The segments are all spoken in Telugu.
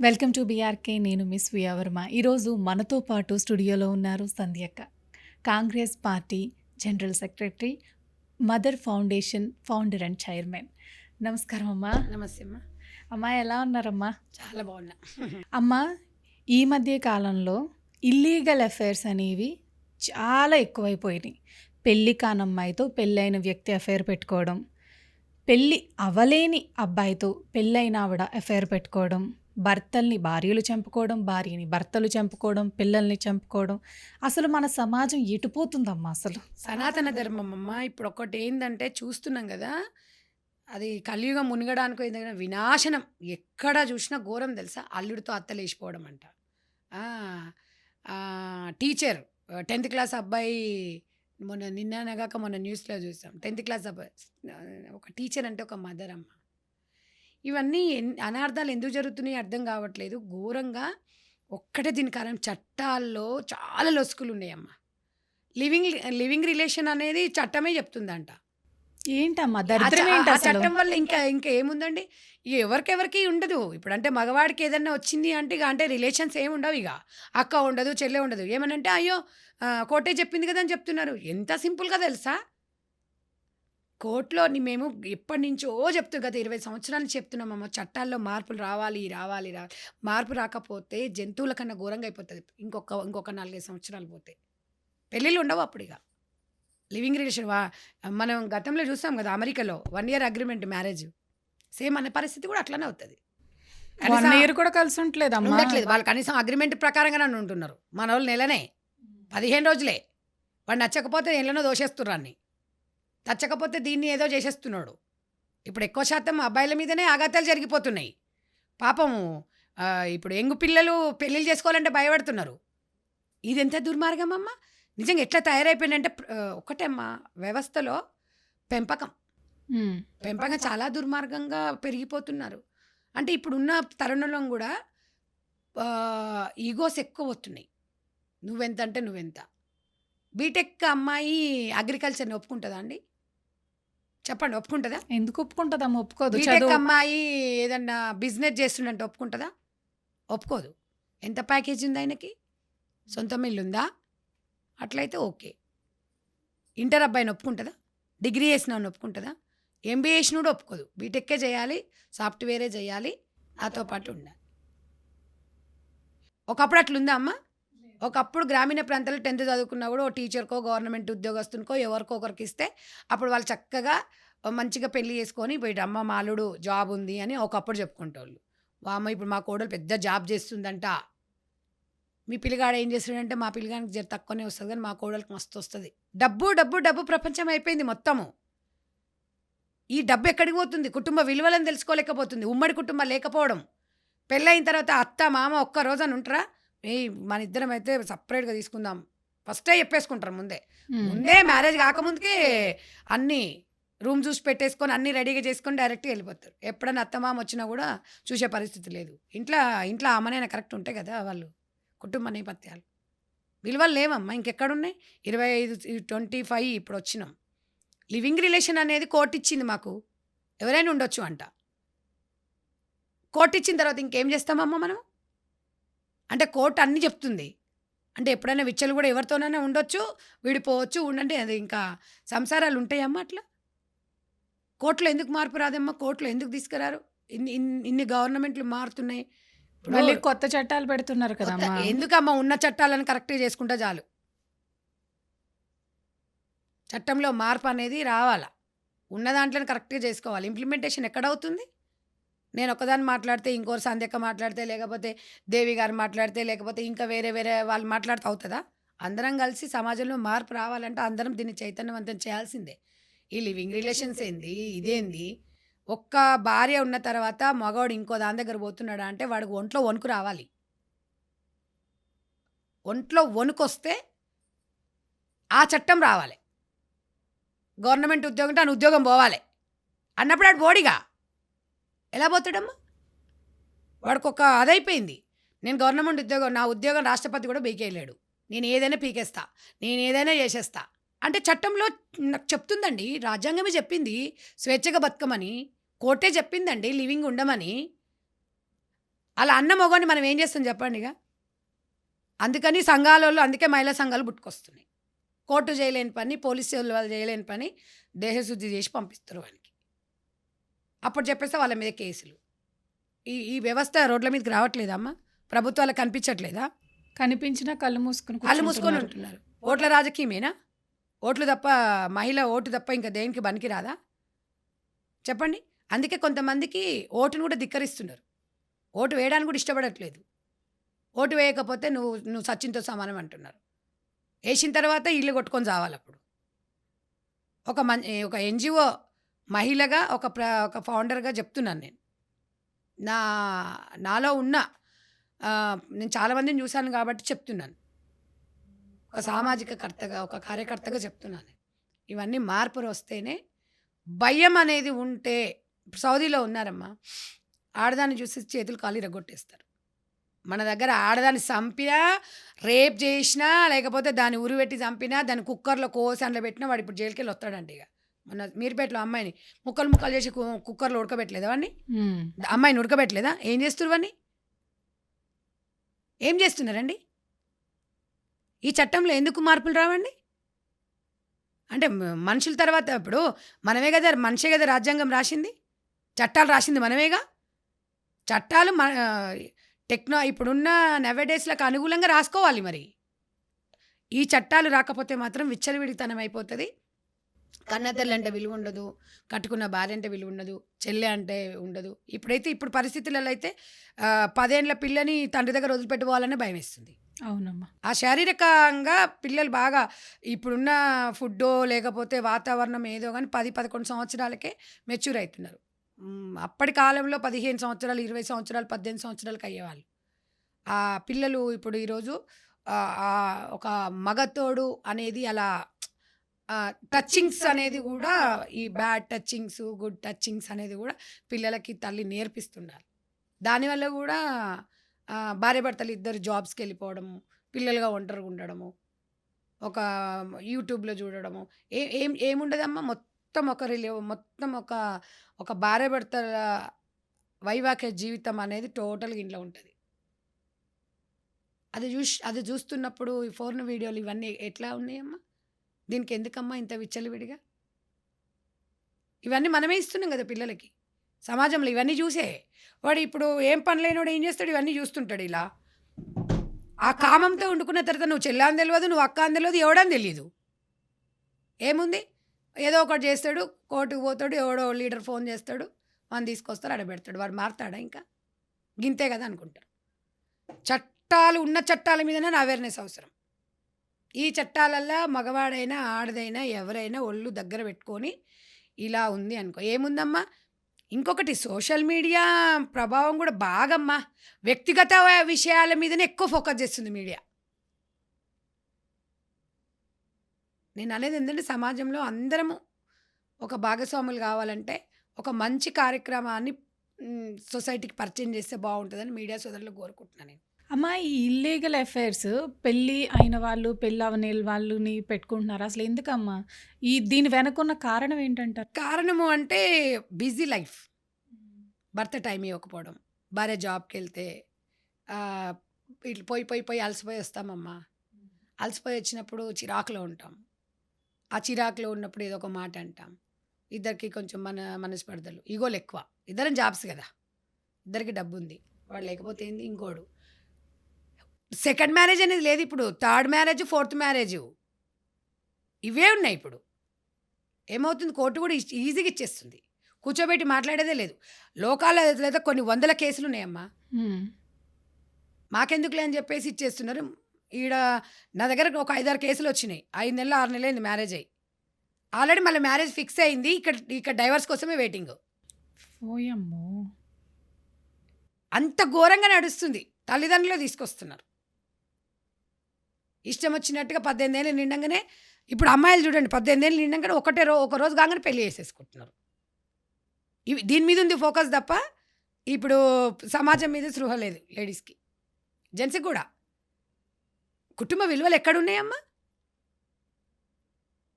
వెల్కమ్ టు బీఆర్కే నేను మిస్ వియావర్మ ఈరోజు మనతో పాటు స్టూడియోలో ఉన్నారు సంధ్యక్క. Congress party general secretary mother foundation founder and chairman. నమస్కారం అమ్మా. నమస్తే అమ్మా. అమ్మా ఎలా ఉన్నారమ్మా? చాలా బాగున్నా. అమ్మా ఈ మధ్య కాలంలో ఇల్లీగల్ అఫైర్స్ అనేవి చాలా ఎక్కువైపోయినాయి. పెళ్ళి కానమ్మాయితో పెళ్ళైన వ్యక్తి అఫైర్ పెట్టుకోవడం పెళ్ళి అవలేని అబ్బాయితో పెళ్ళైన ఆవిడ అఫైర్ పెట్టుకోవడం భర్తల్ని భార్యలు చంపుకోవడం భార్యని భర్తలు చంపుకోవడం పిల్లల్ని చంపుకోవడం. అసలు మన సమాజం ఎటుపోతుందమ్మా అసలు? సనాతన ధర్మం అమ్మ ఇప్పుడు ఒకటి ఏంటంటే చూస్తున్నాం కదా అది కలియుగం మునగడానికి ఏంటంటే వినాశనం ఎక్కడ చూసినా ఘోరం తెలుసా? అల్లుడితో అత్తలేసిపోవడం అంట టీచర్ టెన్త్ క్లాస్ అబ్బాయి మొన్న నిన్న నగాక మొన్న న్యూస్లో చూసాం. టెన్త్ క్లాస్ అబ్బాయి ఒక టీచర్ అంటే ఒక మదర్ అమ్మ ఇవన్నీ ఎన్- అనార్థాలు ఎందుకు జరుగుతున్నాయి అర్థం కావట్లేదు. ఘోరంగా ఒక్కటే దీని కారణం చట్టాల్లో చాలా లొసుకులు ఉన్నాయమ్మ. లివింగ్ లివింగ్ రిలేషన్ అనేది చట్టమే చెప్తుందంట. ఏంటమ్మా? చట్టం వల్ల ఇంకా ఇంకా ఏముందండి? ఎవరికెవరికి ఉండదు. ఇప్పుడు అంటే మగవాడికి ఏదన్నా వచ్చింది అంటే ఇక అంటే రిలేషన్స్ ఏమి ఉండవు ఇక అక్క ఉండదు చెల్లె ఉండదు. ఏమనంటే అయ్యో ఆ, కోర్టే చెప్పింది కదా అని చెప్తున్నారు. ఎంత సింపుల్గా తెలుసా? కోర్టులో ని- మేము ఎప్పటి నుంచో చెప్తూ గత ఇరవై సంవత్సరాల చెప్తున్నామమ్మ చట్టాల్లో మార్పులు రావాలి రావాలి రా మార్పు రాకపోతే జంతువుల కన్నా ఘోరంగా అయిపోతుంది. ఇంకొక ఇంకొక నాలుగైదు సంవత్సరాలు పోతే. పెళ్ళిళ్ళు ఉండవు అప్పుడు ఇక. లివింగ్ రిలేషన్ వా మనం గతంలో చూసాం కదా అమెరికాలో one year agreement marriage. Same అనే పరిస్థితి కూడా అట్లనే అవుతుంది. వన్ ఇయర్ కూడా కలిసి ఉంటలేదమ్మా ఉండట్లేదు. వాళ్ళు కనీసం అగ్రిమెంట్ ప్రకారంగానే ఉంటున్నారు. మన వాళ్ళు నెలనే పదిహేను రోజులే. వాడు నచ్చకపోతే నెలనో దోషేస్తున్నారు అన్ని నచ్చకపోతే దీన్ని ఏదో చేసేస్తున్నాడు. ఇప్పుడు ఎక్కువ శాతం అబ్బాయిల మీదనే ఆఘాతాలు జరిగిపోతున్నాయి. పాపము ఇప్పుడు ఎంగు పిల్లలు పెళ్ళిళ్ళు చేసుకోవాలంటే భయపడుతున్నారు. ఇది ఎంత దుర్మార్గం అమ్మ? నిజంగా ఎట్లా తయారైపోయిందంటే ఆ, ఒకటే అమ్మా వ్యవస్థలో పెంపకం. పెంపకం చాలా దుర్మార్గంగా పెరిగిపోతున్నారు. అంటే ఇప్పుడున్న తరుణంలో కూడా ఈగోస్ ఎక్కువ వస్తున్నాయి నువ్వెంత అంటే నువ్వెంత. బీటెక్ అమ్మాయి అగ్రికల్చర్ని ఒప్పుకుంటుందా అండి? చెప్పండి ఒప్పుకుంటుందా? ఎందుకు ఒప్పుకుంటదమ్మా? ఒప్పుకోదు. బీటెక్ అమ్మాయి ఏదన్నా బిజినెస్ చేస్తుందంటే ఒప్పుకుంటుందా? ఒప్పుకోదు. ఎంత ప్యాకేజ్ ఉంది ఆయనకి? సొంత మిల్లు ఉందా? అట్లయితే ఓకే. ఇంటర్ అబ్బాయిని ఒప్పుకుంటుందా? డిగ్రీ చేసిన ఒప్పుకుంటుందా? ఎంబీఏ చేసినోడు ఒప్పుకోదు. బీటెక్కే చేయాలి సాఫ్ట్వేరే చేయాలి నాతో పాటు ఉండాలి. ఒకప్పుడు అట్లుందా అమ్మ? ఒకప్పుడు గ్రామీణ ప్రాంతాల్లో టెన్త్ చదువుకున్నా కూడా ఓ టీచర్కో గవర్నమెంట్ ఉద్యోగస్తునికో ఎవరికో ఒకరికి ఇస్తే అప్పుడు వాళ్ళు చక్కగా మంచిగా పెళ్ళి చేసుకొని పోయి అమ్మ మాలుడు జాబ్ ఉంది అని ఒకప్పుడు చెప్పుకుంటోళ్ళు. వామ్మ ఇప్పుడు మా కోడలు పెద్ద జాబ్ చేస్తుందంట. మీ పిల్లగాడు ఏం చేస్తున్నాడంటే మా పిల్లగానికి జర తక్కువనే వస్తుంది కానీ మా కోడలకు మస్తు వస్తుంది. డబ్బు డబ్బు డబ్బు ప్రపంచం అయిపోయింది మొత్తము. ఈ డబ్బు ఎక్కడికి పోతుంది? కుటుంబ విలువలను తెలుసుకోలేకపోతుంది. ఉమ్మడి కుటుంబం లేకపోవడం. పెళ్ళైన తర్వాత అత్త మామ ఒక్క రోజు అని ఉంటారా? ఏ మన ఇద్దరం అయితే సపరేట్గా తీసుకుందాం. ఫస్టే చెప్పేసుకుంటారు ముందే. ముందే మ్యారేజ్ కాకముందుకే అన్ని రూమ్ చూసి పెట్టేసుకొని అన్ని రెడీగా చేసుకొని డైరెక్ట్గా వెళ్ళిపోతారు. ఎప్పుడైనా అత్తమామ వచ్చినా కూడా చూసే పరిస్థితి లేదు. ఇంట్లో ఇంట్లో అమ్మనైనా కరెక్ట్ ఉంటాయి కదా వాళ్ళు. కుటుంబ నేపథ్యాలు. విలువలు లేవమ్మా. ఇంకెక్కడున్నాయి? ఇరవై ఐదు ట్వంటీ ఫైవ్ ఇప్పుడు వచ్చినాం. లివింగ్ రిలేషన్ అనేది కోర్టు ఇచ్చింది మాకు. ఎవరైనా ఉండొచ్చు అంట. కోర్టు ఇచ్చిన తర్వాత ఇంకేం చేస్తామమ్మా మనం? అంటే కోర్టు అన్నీ చెప్తుంది. అంటే ఎప్పుడైనా విచ్చలు కూడా ఎవరితోనైనా ఉండొచ్చు విడిపోవచ్చు ఉండండి. అది ఇంకా సంసారాలు ఉంటాయమ్మా అట్లా? కోర్టులో ఎందుకు మార్పు రాదమ్మా? కోర్టులో ఎందుకు తీసుకురారు? ఇన్ని ఇన్ని ఇన్ని గవర్నమెంట్లు మారుతున్నాయి. మళ్ళీ కొత్త చట్టాలు పెడుతున్నారు కదమ్మా. ఎందుకమ్మా? ఉన్న చట్టాలను కరెక్ట్గా చేసుకుంటే చాలు. చట్టంలో మార్పు అనేది రావాలా? ఉన్న దాంట్లోనే కరెక్ట్గా చేసుకోవాలి. ఇంప్లిమెంటేషన్ ఎక్కడ అవుతుంది నేను ఒకదాన్ని మాట్లాడితే ఇంకోరు సంధ్యక్క మాట్లాడితే లేకపోతే దేవి గారు మాట్లాడితే లేకపోతే ఇంకా వేరే వేరే వాళ్ళు మాట్లాడితే అవుతుందా? అందరం కలిసి సమాజంలో మార్పు రావాలంటే అందరం దీన్ని చైతన్యవంతం చేయాల్సిందే. ఈ లివింగ్ రిలేషన్స్ ఏంది? ఇదేంది? ఒక్క భార్య ఉన్న తర్వాత మగవాడు ఇంకో దాని దగ్గర పోతున్నాడా అంటే వాడికి ఒంట్లో వణుకు రావాలి. ఒంట్లో వణుకొస్తే ఆ చట్టం రావాలి. గవర్నమెంట్ ఉద్యోగం అంటే ఆయన ఉద్యోగం పోవాలి. అన్నప్పుడు ఆడు బోడిగా ఎలా పోతాడమ్మా? వాడికి ఒక అదైపోయింది. నేను గవర్నమెంట్ ఉద్యోగం నా ఉద్యోగం రాష్ట్రపతి కూడా పీకేయలేడు. నేను ఏదైనా పీకేస్తా. నేను ఏదైనా చేసేస్తా. అంటే చట్టంలో నాకు చెప్తుందండి రాజ్యాంగమే చెప్పింది స్వేచ్ఛగా బతకమని కోర్టే చెప్పిందండి లివింగ్ ఉండమని. అలా అన్న మొగని మనం ఏం చేస్తాం చెప్పండి ఇక? అందుకని సంఘాలలో అందుకే మహిళా సంఘాలు పుట్టుకొస్తున్నాయి. కోర్టు చేయలేని పని పోలీసు వాళ్ళు చేయలేని పని దేహశుద్ధి చేసి పంపిస్తారు వానికి. అప్పుడు చెప్పేస్తే వాళ్ళ మీద కేసులు. ఈ ఈ వ్యవస్థ రోడ్ల మీదకి రావట్లేదమ్మా? ప్రభుత్వాలకు కనిపించట్లేదా? కనిపించినా కళ్ళు మూసుకుని కళ్ళు మూసుకొని. ఉంటున్నారు ఓట్ల రాజకీయమేనా? ఓట్లు తప్ప మహిళ ఓటు తప్ప ఇంకా దేనికి బనికి రాదా చెప్పండి. అందుకే కొంతమందికి ఓటును కూడా ధిక్కరిస్తున్నారు. ఓటు వేయడానికి కూడా ఇష్టపడట్లేదు. ఓటు వేయకపోతే నువ్వు నువ్వు సచిన్తో సమానం అంటున్నారు. వేసిన తర్వాత ఇల్లు కొట్టుకొని చావాలి అప్పుడు ఒక మం ఒక ఎన్జిఓ మహిళగా ఒక ప్ర ఒక ఫౌండర్గా చెప్తున్నాను నేను. నా నాలో ఉన్న నేను చాలామందిని చూశాను కాబట్టి చెప్తున్నాను. ఒక సామాజిక కర్తగా ఒక కార్యకర్తగా చెప్తున్నాను. ఇవన్నీ మార్పులు వస్తేనే భయం అనేది ఉంటే సౌదీలో ఉన్నారమ్మా ఆడదాన్ని చూసి చేతులు కాలు ఇరగొట్టేస్తారు. మన దగ్గర ఆడదాన్ని చంపినా రేప్ చేసినా లేకపోతే దాన్ని ఉరిపెట్టి చంపినా దాన్ని కుక్కర్లో కోసి అందులో పెట్టినా వాడు ఇప్పుడు జైలుకి వెళ్ళి వస్తాడంట ఇక. మొన్న మీరుపేటలో అమ్మాయిని ముక్కలు ముక్కలు చేసి కుక్కర్లో ఉడకబెట్టలేదా వాడిని. అమ్మాయిని ఉడకబెట్టలేదా? ఏం చేస్తున్నారు ఏం చేస్తున్నారండి? ఈ చట్టంలో ఎందుకు మార్పులు రావండి? అంటే మనుషుల తర్వాత ఇప్పుడు మనమే కదా మనిషే కదా రాజ్యాంగం రాసింది? చట్టాలు రాసింది మనమేగా? చట్టాలు మన టెక్నో ఇప్పుడున్న నవడేస్లకు అనుకూలంగా రాసుకోవాలి మరి. ఈ చట్టాలు రాకపోతే మాత్రం విచ్చలవిడితనం అయిపోతుంది. కన్నతల్లి అంటే విలువ ఉండదు కట్టుకున్న భార్య అంటే విలువ ఉండదు చెల్లె అంటే ఉండదు. ఇప్పుడైతే ఇప్పుడు పరిస్థితులలో అయితే పదేండ్ల పిల్లని తండ్రి దగ్గర వదిలిపెట్టుకోవాలనే భయం వేస్తుంది అవునమ్మా. ఆ శారీరకంగా పిల్లలు బాగా ఇప్పుడున్న ఫుడ్డో లేకపోతే వాతావరణం ఏదో కానీ పది పదకొండు సంవత్సరాలకే మెచ్యూర్ అవుతున్నారు అప్పటి కాలంలో పదిహేను సంవత్సరాలు ఇరవై సంవత్సరాలు పద్దెనిమిది సంవత్సరాలకు అయ్యేవాళ్ళు. ఆ పిల్లలు ఇప్పుడు ఈరోజు ఒక మగతోడు అనేది అలా టచ్చింగ్స్ అనేది కూడా ఈ బ్యాడ్ టచ్చింగ్స్ గుడ్ టచ్చింగ్స్ అనేది కూడా పిల్లలకి తల్లి నేర్పిస్తుండాలి. దానివల్ల కూడా భార్య భర్తలు ఇద్దరు జాబ్స్కి వెళ్ళిపోవడము పిల్లలుగా ఒంటరిగా ఉండడము ఒక యూట్యూబ్లో చూడడము ఏ ఏం ఏముండదమ్మా? మొత్తం ఒక రిలే మొత్తం ఒక ఒక భార్యాభర్తల వైవాహిక జీవితం అనేది టోటల్గా ఇంట్లో ఉంటుంది. అది చూసి అది చూస్తున్నప్పుడు ఈ ఫోన్ వీడియోలు ఇవన్నీ ఎట్లా ఉన్నాయమ్మా? దీనికి ఎందుకమ్మా ఇంత విచ్చలవిడిగా? ఇవన్నీ మనమే ఇస్తున్నాం కదా పిల్లలకి. సమాజంలో ఇవన్నీ చూసే వాడు ఇప్పుడు ఏం పని ఏం చేస్తాడు? ఇవన్నీ చూస్తుంటాడు ఇలా. ఆ కామంతో వండుకున్న తర్వాత నువ్వు చెల్లని తెలియదు నువ్వు అక్క అని తెలియదు ఎవడని తెలియదు ఏముంది? ఏదో ఒకటి చేస్తాడు కోర్టుకు పోతాడు ఎవడో లీడర్ ఫోన్ చేస్తాడు వాడిని తీసుకొస్తాడు అడబెడతాడు పెడతాడు వాడు మారుతాడా ఇంకా? గింతే కదా అనుకుంటారు చట్టాలు ఉన్న చట్టాల మీదనే అవేర్నెస్ అవసరం. ఈ చట్టాలల్లో మగవాడైనా ఆడదైనా ఎవరైనా ఒళ్ళు దగ్గర పెట్టుకొని ఇలా ఉంది అనుకో. ఏముందమ్మా? ఇంకొకటి సోషల్ మీడియా ప్రభావం కూడా బాగమ్మా. వ్యక్తిగత విషయాల మీదనే ఎక్కువ ఫోకస్ చేస్తుంది మీడియా. నేను అనేది ఏంటంటే సమాజంలో అందరము ఒక భాగస్వాములు కావాలంటే ఒక మంచి కార్యక్రమాన్ని సొసైటీకి పరిచయం చేస్తే బాగుంటుందని మీడియా సోదరులు కోరుకుంటున్నాను నేను. అమ్మా ఈ ఇల్లీగల్ అఫైర్స్ పెళ్ళి అయిన వాళ్ళు పెళ్ళి అవని వాళ్ళని పెట్టుకుంటున్నారు. అసలు ఎందుకమ్మా? ఈ దీని వెనకున్న కారణం ఏంటంటారు? కారణము అంటే బిజీ లైఫ్ భర్త టైం ఇవ్వకపోవడం. భార్య జాబ్కి వెళ్తే ఇట్లా పోయి పోయి పోయి అలసిపోయి వస్తామమ్మా. అలసిపోయి వచ్చినప్పుడు చిరాకులో ఉంటాం. ఆ చిరాకులో ఉన్నప్పుడు ఏదో ఒక మాట అంటాం. ఇద్దరికి కొంచెం మన మనస్పర్ధలు ఈగోలు ఎక్కువ. ఇద్దరం జాబ్స్ కదా. ఇద్దరికి డబ్బు ఉంది వాడు లేకపోతే ఏంది? ఇంకోడు. సెకండ్ మ్యారేజ్ అనేది లేదు ఇప్పుడు. Third marriage fourth marriage. ఇవే ఉన్నాయి ఇప్పుడు. ఏమవుతుంది? కోర్టు కూడా ఈజీ- ఈజీగా ఇచ్చేస్తుంది. కూర్చోబెట్టి మాట్లాడేదే లేదు. లోకాల లేదా కొన్ని వందల కేసులు ఉన్నాయమ్మా. మాకెందుకులే అని చెప్పేసి ఇచ్చేస్తున్నారు. ఈడ నా దగ్గర ఒక ఐదారు కేసులు వచ్చినాయి. ఐదు నెలలు ఆరు నెలలు అయింది మ్యారేజ్ అయ్యి. ఆల్రెడీ మళ్ళీ మ్యారేజ్ ఫిక్స్ అయింది. ఇక్కడ ఇక్కడ డైవర్స్ కోసమే వెయిటింగ్. ఓయమ్మో. అంత ఘోరంగా నడుస్తుంది. తల్లిదండ్రులు తీసుకొస్తున్నారు. ఇష్టం వచ్చినట్టుగా పద్దెనిమిది ఏళ్ళు నిండంగానే ఇప్పుడు అమ్మాయిలు చూడండి పద్దెనిమిది ఏళ్ళు నిండంగానే ఒకటే రో ఒక రోజు కాగానే పెళ్ళి చేసేసుకుంటున్నారు. ఇవి దీని మీద ఉంది ఫోకస్ తప్ప ఇప్పుడు సమాజం మీద స్పృహ లేదు లేడీస్కి. జెంట్స్కి కూడా. కుటుంబ విలువలు ఎక్కడున్నాయమ్మా?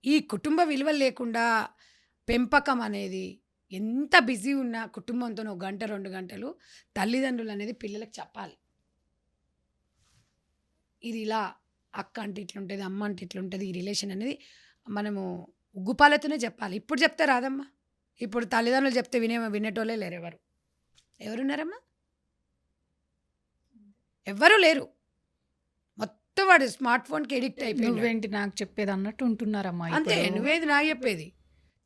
ఈ కుటుంబ విలువలు లేకుండా పెంపకం అనేది ఎంత బిజీ ఉన్నా కుటుంబంతో ఒక గంట రెండు గంటలు తల్లిదండ్రులు అనేది పిల్లలకు చెప్పాలి. ఇది ఇలా అక్క అంటే ఇట్లుంటుంది అమ్మ అంటే ఇట్లుంటుంది ఈ రిలేషన్ అనేది మనము ఉగ్గుపాలతోనే చెప్పాలి. ఇప్పుడు చెప్తే రాదమ్మా. ఇప్పుడు తల్లిదండ్రులు చెప్తే వినే వినేటోళ్ళే లేరు ఎవరు. ఎవరున్నారమ్మా? ఎవ్వరూ లేరు. మొత్తం వాడు స్మార్ట్ ఫోన్కి ఎడిక్ట్ అయిపోయింది నువ్వేంటి నాకు చెప్పేది అన్నట్టు ఉంటున్నారమ్మా అంతే. నువ్వేది నాకు చెప్పేది.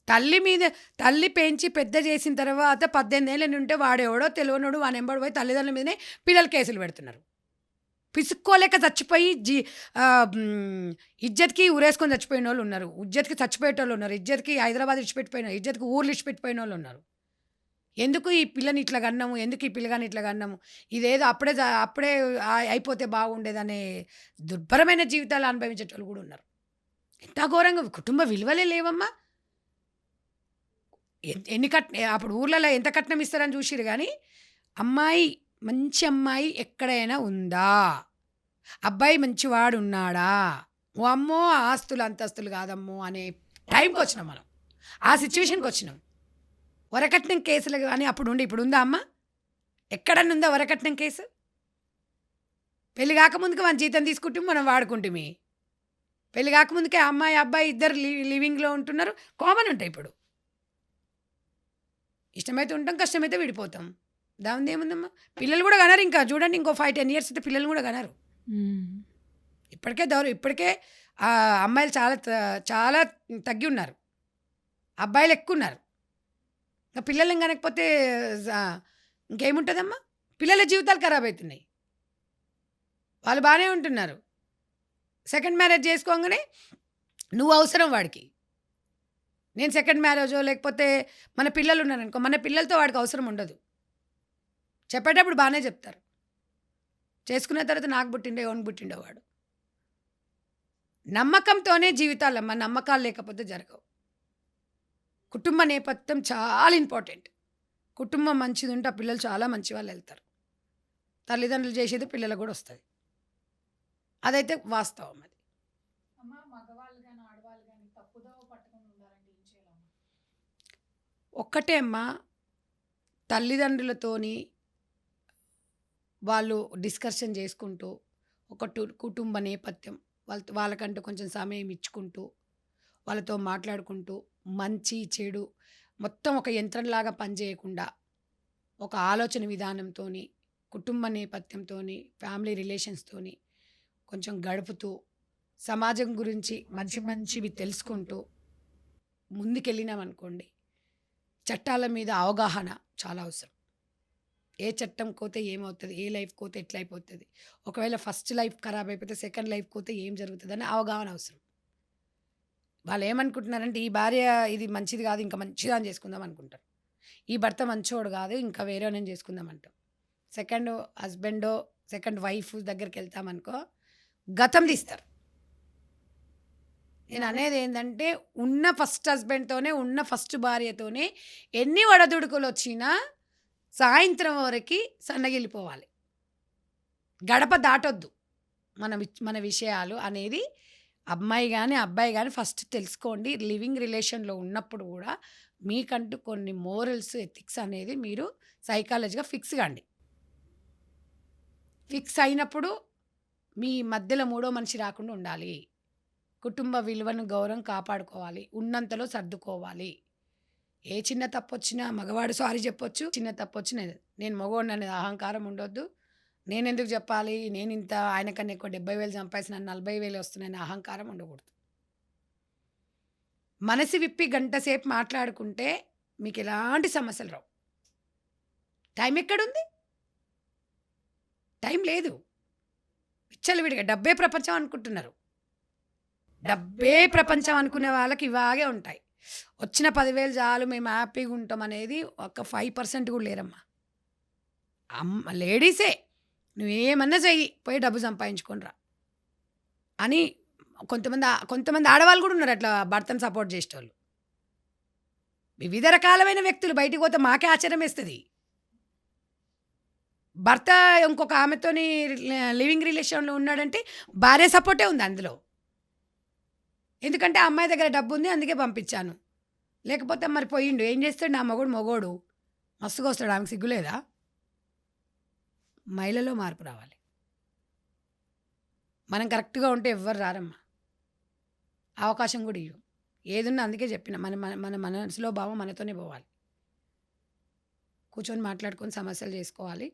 తల్లి మీద తల్లి పెంచి పెద్ద చేసిన తర్వాత పద్దెనిమిది ఏళ్ళని ఉంటే వాడెవడో తెలియనోడు వాని ఎంబడి పోయి తల్లిదండ్రుల మీదనే పిల్లలు కేసులు పెడుతున్నారు. పిసుక్కోలేక చచ్చిపోయి జీ ఇజ్జత్కి ఊరేసుకొని చచ్చిపోయిన వాళ్ళు ఉన్నారు. ఇజ్జత్కి చచ్చిపోయేటోళ్ళు ఉన్నారు. ఇజ్జత్కి హైదరాబాద్ ఇచ్చిపెట్టిపోయిన ఇజ్జత్కి ఊర్లు ఇచ్చిపెట్టిపోయిన వాళ్ళు ఉన్నారు. ఎందుకు ఈ పిల్లని ఇట్లా కన్నాము? ఎందుకు ఈ పిల్లగాని ఇట్లా కన్నాము? ఇదేదో అప్పుడే అప్పుడే అయిపోతే బాగుండేదనే దుర్భరమైన జీవితాలు అనుభవించేటోళ్ళు కూడా ఉన్నారు. ఎంత ఘోరంగా కుటుంబ విలువలే లేవమ్మా. ఎన్ని కట్ అప్పుడు ఊర్లలో ఎంత కట్నం ఇస్తారని చూసిరు కానీ అమ్మాయి మంచి అమ్మాయి ఎక్కడైనా ఉందా? అబ్బాయి మంచివాడు ఉన్నాడా ఓ అమ్మో ఆస్తులు అంతస్తులు కాదమ్మో అనే టైంకి వచ్చినాం మనం. ఆ సిచ్యువేషన్కి వచ్చినాం. వరకట్నం కేసులు కానీ అప్పుడు ఉండి ఇప్పుడు ఉందా అమ్మ? ఎక్కడన్నా ఉందా వరకట్నం కేసు? పెళ్ళి కాకముందుకు మన జీతం తీసుకుంటే మనం వాడుకుంటుమి. పెళ్ళి కాకముందుకే అమ్మాయి అబ్బాయి ఇద్దరు లివింగ్లో ఉంటున్నారు. కామన్ ఉంటాయి ఇప్పుడు. ఇష్టమైతే ఉంటాం కష్టమైతే విడిపోతాం. దాని ఏముందమ్మా పిల్లలు కూడా కనరు ఇంకా. చూడండి ఇంకో ఫైవ్ టెన్ ఇయర్స్ అయితే పిల్లలు కూడా కనరు. ఇప్పటికే దౌరు ఇప్పటికే ఆ, అమ్మాయిలు చాలా చాలా తగ్గి ఉన్నారు. అబ్బాయిలు ఎక్కువ ఉన్నారు. ఇంకా పిల్లలు కనకపోతే ఇంకేముంటుందమ్మా? పిల్లల జీవితాలు ఖరాబ్ అవుతున్నాయి వాళ్ళు బాగానే ఉంటున్నారు. సెకండ్ మ్యారేజ్ చేసుకోగానే నువ్వు అవసరం వాడికి. నేను సెకండ్ మ్యారేజో లేకపోతే మన పిల్లలు ఉన్నారు అనుకో మన పిల్లలతో వాడికి అవసరం ఉండదు. చెప్పేటప్పుడు బాగానే చెప్తారు. చేసుకున్న తర్వాత నాకు పుట్టిండే ఓన్ పుట్టిండే వాడు. నమ్మకంతోనే జీవితాలమ్మ నమ్మకాలు లేకపోతే జరగవు. కుటుంబ నేపథ్యం చాలా ఇంపార్టెంట్. కుటుంబం మంచిది ఉంటే ఆ పిల్లలు చాలా మంచి వాళ్ళు వెళ్తారు. తల్లిదండ్రులు చేసేది పిల్లలకు కూడా వస్తుంది. అదైతే వాస్తవం అది? ఒక్కటే అమ్మా తల్లిదండ్రులతోని వాళ్ళు డిస్కషన్ చేసుకుంటూ ఒక కుటుంబ నేపథ్యం వాళ్ళ వాళ్ళకంటూ కొంచెం సమయం ఇచ్చుకుంటూ వాళ్ళతో మాట్లాడుకుంటూ మంచి చెడు మొత్తం ఒక యంత్రంలాగా పనిచేయకుండా ఒక ఆలోచన విధానంతో కుటుంబ నేపథ్యంతో ఫ్యామిలీ రిలేషన్స్తో కొంచెం గడుపుతూ సమాజం గురించి మంచి మంచివి తెలుసుకుంటూ ముందుకెళ్ళినామనుకోండి చట్టాల మీద అవగాహన చాలా అవసరం. ఏ చట్టం కోతే ఏమవుతుంది? ఏ లైఫ్ కోతే ఎట్లా అయిపోతుంది ఒకవేళ ఫస్ట్ లైఫ్ ఖరాబ్ అయిపోతే సెకండ్ లైఫ్ కోతే ఏం జరుగుతుంది? అని అవగాహన అవసరం. వాళ్ళు ఏమనుకుంటున్నారంటే ఈ భార్య ఇది మంచిది కాదు ఇంకా మంచిగా అని చేసుకుందాం అనుకుంటారు. ఈ భర్త మంచోడు కాదు ఇంకా వేరే నేను చేసుకుందాం అంటాం సెకండ్ హస్బెండో సెకండ్ వైఫ్ దగ్గరికి వెళ్తామనుకో గతం తీస్తారు. నేను అనేది ఏంటంటే ఉన్న ఫస్ట్ హస్బెండ్తోనే ఉన్న ఫస్ట్ భార్యతోనే ఎన్ని వడదుడుకులు వచ్చినా సాయంత్రం వరకు సన్నగిల్లిపోవాలి. గడప దాటొద్దు మన మన విషయాలు అనేది అమ్మాయి కానీ అబ్బాయి కానీ ఫస్ట్ తెలుసుకోండి. లివింగ్ రిలేషన్లో ఉన్నప్పుడు కూడా మీకంటూ కొన్ని మోరల్స్ ఎథిక్స్ అనేది మీరు సైకాలజీగా ఫిక్స్ కాండి. ఫిక్స్ అయినప్పుడు మీ మధ్యలో మూడో మనిషి రాకుండా ఉండాలి. కుటుంబ విలువను గౌరవం కాపాడుకోవాలి. ఉన్నంతలో సర్దుకోవాలి. ఏ చిన్న తప్పు వచ్చినా మగవాడు సారీ చెప్పొచ్చు చిన్న తప్పు వచ్చినా నేను మగవాడిని అనేది అహంకారం ఉండొద్దు. నేను ఎందుకు చెప్పాలి? నేను ఇంత ఆయనకన్నా ఎక్కువ డెబ్బై వేలు సంపాదించిన నలభై వేలు వస్తున్నాయని అహంకారం ఉండకూడదు. మనసు విప్పి గంట సేపు మాట్లాడుకుంటే మీకు ఎలాంటి సమస్యలు రావు. టైం ఎక్కడుంది? టైం లేదు. విచ్చలవిడిగా డబ్బే ప్రపంచం అనుకుంటున్నారు. డబ్బే ప్రపంచం అనుకునే వాళ్ళకి ఇవాగే ఉంటాయి. వచ్చిన పదివేలు చాలు మేము హ్యాపీగా ఉంటాం అనేది ఒక ఫైవ్ పర్సెంట్ కూడా లేరమ్మా. అమ్మ లేడీసే నువ్వేమన్నా చెయ్యి పోయి డబ్బు సంపాదించుకుని రా. అని కొంతమంది కొంతమంది ఆడవాళ్ళు కూడా ఉన్నారు అట్లా భర్తను సపోర్ట్ చేసేటోళ్ళు. వివిధ రకాలమైన వ్యక్తులు బయటికి పోతే మాకే ఆశ్చర్యం వేస్తుంది. భర్త ఇంకొక ఆమెతోని లివింగ్ రిలేషన్లో ఉన్నాడంటే భార్య సపోర్టే ఉంది అందులో. ఎందుకంటే ఆ అమ్మాయి దగ్గర డబ్బు ఉంది అందుకే పంపించాను. లేకపోతే మరి పోయిండు. ఏం చేస్తాడు? నా మొగోడు మగోడు. మస్తుగా వస్తాడు ఆమెకు సిగ్గులేదా? మహిళలో మార్పు రావాలి. మనం కరెక్ట్గా ఉంటే ఎవ్వరు రారమ్మా. అవకాశం కూడా ఇవ్వం ఏదున్నా అందుకే చెప్పిన. మన మన మన మనసులో భావం మనతోనే పోవాలి. కూర్చొని మాట్లాడుకొని సమస్యలు చేసుకోవాలి.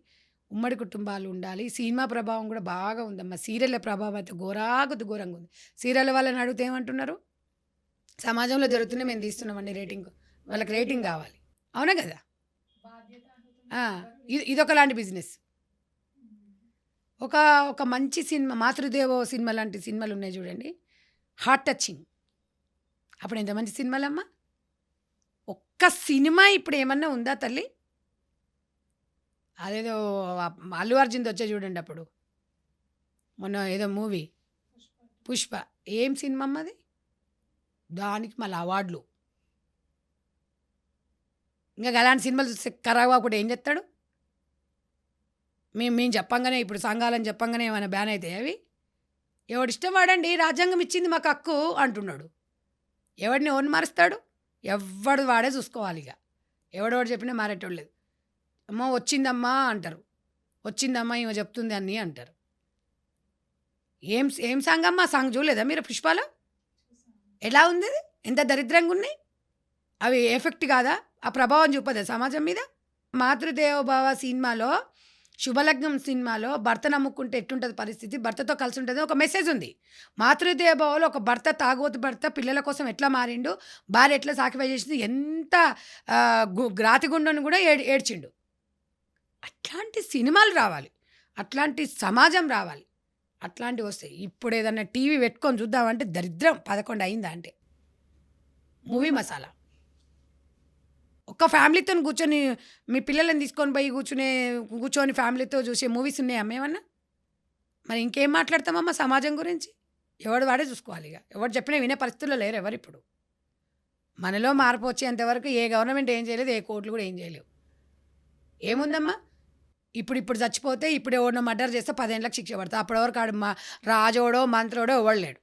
ఉమ్మడి కుటుంబాలు ఉండాలి. సినిమా ప్రభావం కూడా బాగా ఉందమ్మా. సీరియళ్ళ ప్రభావం అయితే ఘోరాగుద్ది ఘోరంగా ఉంది. సీరియల్ వాళ్ళని అడిగితే ఏమంటున్నారు? సమాజంలో జరుగుతున్న మేము తీస్తున్నామండి రేటింగ్. వాళ్ళకి రేటింగ్ కావాలి. అవునా కదా? ఇది ఇదొక లాంటి బిజినెస్. ఒక ఒక మంచి సినిమా మాతృదేవో సినిమా లాంటి సినిమాలు ఉన్నాయి చూడండి. Heart touching. అప్పుడు ఎంత మంచి సినిమాలమ్మా? ఒక్క సినిమా ఇప్పుడు ఏమన్నా ఉందా తల్లి? అదేదో అల్లు అర్జున్ది వచ్చే చూడండి అప్పుడు. మొన్న ఏదో మూవీ. పుష్ప. ఏం సినిమా అమ్మది దానికి మళ్ళీ అవార్డులు. ఇంకా అలాంటి సినిమాలు చూస్తే ఖరాబ్ ఏం చెప్తాడు మేము మేము చెప్పంగానే ఇప్పుడు సంఘాలని చెప్పంగానే ఏమైనా బ్యాన్ అవుతాయి అవి? ఎవడిష్టం వాడండి రాజ్యాంగం ఇచ్చింది మాకు హక్కు అంటున్నాడు. ఎవడిని ఓన్ మారుస్తాడు? ఎవడు వాడే చూసుకోవాలి ఇక. ఎవడెవడు చెప్పినా మారేటోళ్ళు లేదు. అమ్మో వచ్చిందమ్మా అంటారు. వచ్చిందమ్మా ఈమె చెప్తుంది అని అంటారు. ఏం ఏం సాంగ్ అమ్మా? సాంగ్ చూడలేదా మీరు పుష్పాలో? ఎలా ఉంది? ఎంత దరిద్రంగా ఉన్నాయి? అవి ఎఫెక్ట్ కాదా? ఆ ప్రభావం చూపదా సమాజం మీద? మాతృదేవోభావ సినిమాలో శుభలగ్నం సినిమాలో భర్త నమ్ముకుంటే ఎట్టుంటుంది పరిస్థితి? భర్తతో కలిసి ఉంటుంది ఒక మెసేజ్ ఉంది. మాతృదేవభావలో ఒక భర్త తాగోతు భర్త పిల్లల కోసం ఎట్లా మారిండు? భార్య ఎట్లా సాక్రిఫై చేసింది? ఎంత గ్రాతిగుండను కూడా ఏడ్ ఏడ్చిండు. అట్లాంటి సినిమాలు రావాలి. అట్లాంటి సమాజం రావాలి. అట్లాంటివి వస్తాయి ఇప్పుడు ఏదన్నా టీవీ పెట్టుకొని చూద్దామంటే దరిద్రం. పదకొండు అయిందా అంటే. మూవీ మసాలా. ఒక్క ఫ్యామిలీతో కూర్చొని మీ పిల్లలను తీసుకొని పోయి కూర్చునే కూర్చొని ఫ్యామిలీతో చూసే మూవీస్ ఉన్నాయా మేమన్నా మరి ఇంకేం మాట్లాడతామమ్మా సమాజం గురించి? ఎవడు వాడే చూసుకోవాలి ఇక. ఎవరు చెప్పినా వినే పరిస్థితుల్లో లేరు ఎవరు ఇప్పుడు. మనలో మార్పు వచ్చేంతవరకు ఏ గవర్నమెంట్ ఏం చేయలేదు ఏ కోర్టులు కూడా ఏం చేయలేవు. ఏముందమ్మా? ఇప్పుడు ఇప్పుడు చచ్చిపోతే ఇప్పుడు ఎవరినో మర్డర్ చేస్తే పదేళ్ళకి శిక్ష పడతా. అప్పటివరకు ఆడు మా రాజోడో మంత్రోడో ఎవడలేడు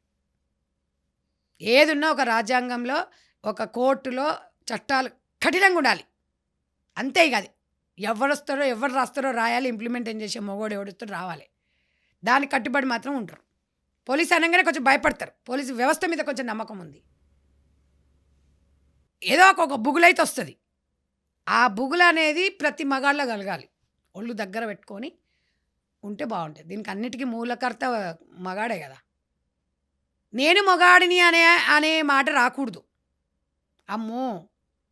ఏదున్నా ఒక రాజ్యాంగంలో ఒక కోర్టులో చట్టాలు కఠినంగా ఉండాలి. అంతే కాదు ఎవరు వస్తారో ఎవరు రాస్తారో రాయాలి ఇంప్లిమెంటేషన్ చేసే మగోడు ఎవడుస్తారో రావాలి. దానికి కట్టుబడి మాత్రం ఉంటారు. పోలీస్ అనగానే కొంచెం భయపడతారు. పోలీసు వ్యవస్థ మీద కొంచెం నమ్మకం ఉంది. ఏదో ఒక ఒక బుగులైతే వస్తుంది. ఆ బుగులు అనేది ప్రతి మగాళ్ళలో కలగాలి. ఒళ్ళు దగ్గర పెట్టుకొని ఉంటే బాగుంటుంది. దీనికి అన్నిటికీ మూలకర్త మగాడే కదా. నేను మగాడిని అనే అనే మాట రాకూడదు. అమ్మో!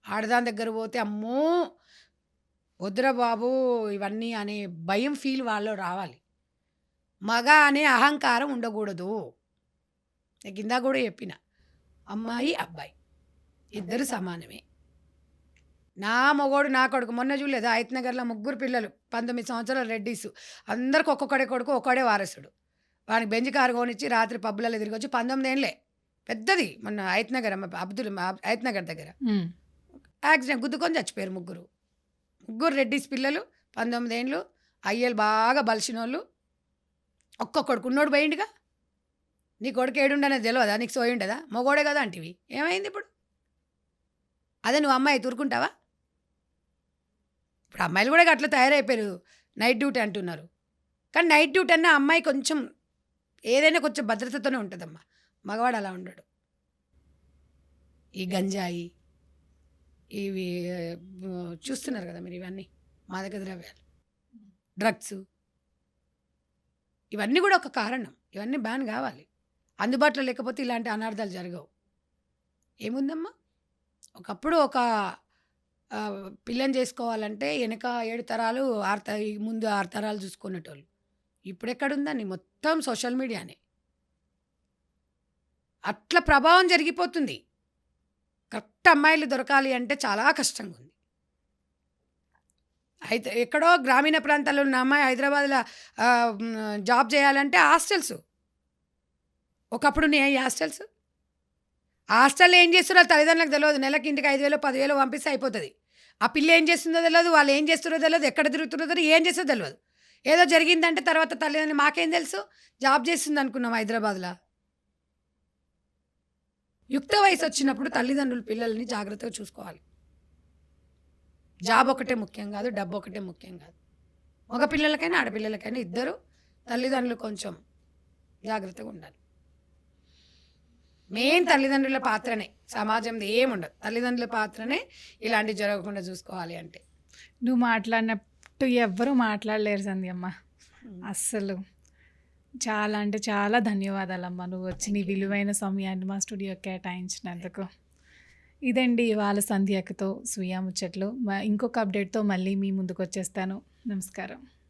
ఆడదాని దగ్గర పోతే అమ్మో! వద్దురా బాబు! ఇవన్నీ అనే భయం ఫీల్ వాళ్ళలో రావాలి. మగ అనే అహంకారం ఉండకూడదు. నేను కింద కూడా చెప్పిన. అమ్మాయి అబ్బాయి. ఇద్దరు సమానమే. నా మొగోడు నా కొడుకు. మొన్న చూడలేదు. నగర్లో ముగ్గురు పిల్లలు పంతొమ్మిది సంవత్సరాల రెడ్డీస్. అందరికి ఒక్కొక్కడే కొడుకు ఒక్కడే వారసుడు. వానికి బెంచ్ కారు కొనిచ్చి రాత్రి పబ్బులలో తిరిగి వచ్చి పంతొమ్మిది ఏళ్ళే. పెద్దది మొన్న నగర్ అమ్మ అబ్దుల్ నగర్ దగ్గర. యాక్సిడెంట్ గుద్దుకొని చచ్చిపోయారు ముగ్గురు. ముగ్గురు రెడ్డిస్ పిల్లలు పంతొమ్మిది ఏండ్లు అయ్యలు బాగా బలిసిన వాళ్ళు ఒక్క కొడుకు ఉన్నోడు పోయిండుగా. నీ కొడుకు ఏడుండనేది తెలియదా నీకు సోయి ఉండదా? మొగోడే కదా అంటివి. ఏమైంది ఇప్పుడు? అదే నువ్వు అమ్మాయి తూరుకుంటావా? ఇప్పుడు అమ్మాయిలు కూడా అట్లా తయారైపోయారు. నైట్ డ్యూటీ అంటున్నారు. కానీ నైట్ డ్యూటీ అన్న అమ్మాయి కొంచెం ఏదైనా కొంచెం భద్రతతోనే ఉంటుందమ్మా. మగవాడు అలా ఉండడు. ఈ గంజాయి ఇవి చూస్తున్నారు కదా మీరు ఇవన్నీ? మాదక ద్రవ్యాలు. డ్రగ్స్. ఇవన్నీ కూడా ఒక కారణం. ఇవన్నీ బ్యాన్ కావాలి. అందుబాటులో లేకపోతే ఇలాంటి అనార్థాలు జరగవు. ఏముందమ్మా? ఒకప్పుడు ఒక పిల్లని చేసుకోవాలంటే వెనక ఏడు తరాలు ఆరు ముందు ఆరు తరాలు చూసుకునేటోళ్ళు. ఇప్పుడు మొత్తం సోషల్ మీడియానే. అట్లా ప్రభావం జరిగిపోతుంది. కరెక్ట్ అమ్మాయిలు దొరకాలి అంటే చాలా కష్టంగా ఉంది అయితే ఎక్కడో గ్రామీణ ప్రాంతాల్లో ఉన్న అమ్మాయి హైదరాబాద్లో జాబ్ చేయాలంటే హాస్టల్స్. ఒకప్పుడు ఉన్నాయి హాస్టల్స్. హాస్టల్ ఏం చేస్తారో తల్లిదండ్రులకు తెలియదు నెలకి ఇంటికి ఐదు వేలు పదివేలు పంపిస్తే అయిపోతుంది. ఆ పిల్ల ఏం చేస్తుందో తెలియదు వాళ్ళు ఏం చేస్తున్నారో తెలియదు ఎక్కడ తిరుగుతుందో తెలియదు ఏం చేస్తుందో తెలియదు ఏదో జరిగిందంటే తర్వాత తల్లిదండ్రులు మాకేం తెలుసు? జాబ్ చేస్తుంది అనుకున్నాం హైదరాబాద్లో. యుక్త వయసు వచ్చినప్పుడు తల్లిదండ్రులు పిల్లల్ని జాగ్రత్తగా చూసుకోవాలి. జాబ్ ఒకటే ముఖ్యం కాదు డబ్బు ఒకటే ముఖ్యం కాదు. మగ పిల్లలకైనా ఆడపిల్లలకైనా ఇద్దరు తల్లిదండ్రులు కొంచెం జాగ్రత్తగా ఉండాలి. మెయిన్ తల్లిదండ్రుల పాత్రనే. సమాజంలో ఏముండదు. తల్లిదండ్రుల పాత్రనే ఇలాంటివి జరగకుండా చూసుకోవాలి అంటే. నువ్వు మాట్లాడినట్టు ఎవ్వరూ మాట్లాడలేరు సంధ్యమ్మ. అస్సలు. చాలా అంటే చాలా ధన్యవాదాలమ్మా నువ్వు వచ్చి నీ విలువైన సమయాన్ని మా స్టూడియో కేటాయించినందుకు. ఇదండి ఇవాళ సంధ్యకతో సుయా ముచ్చట్లు. ఇంకొక అప్డేట్తో మళ్ళీ మీ ముందుకు వచ్చేస్తాను. నమస్కారం.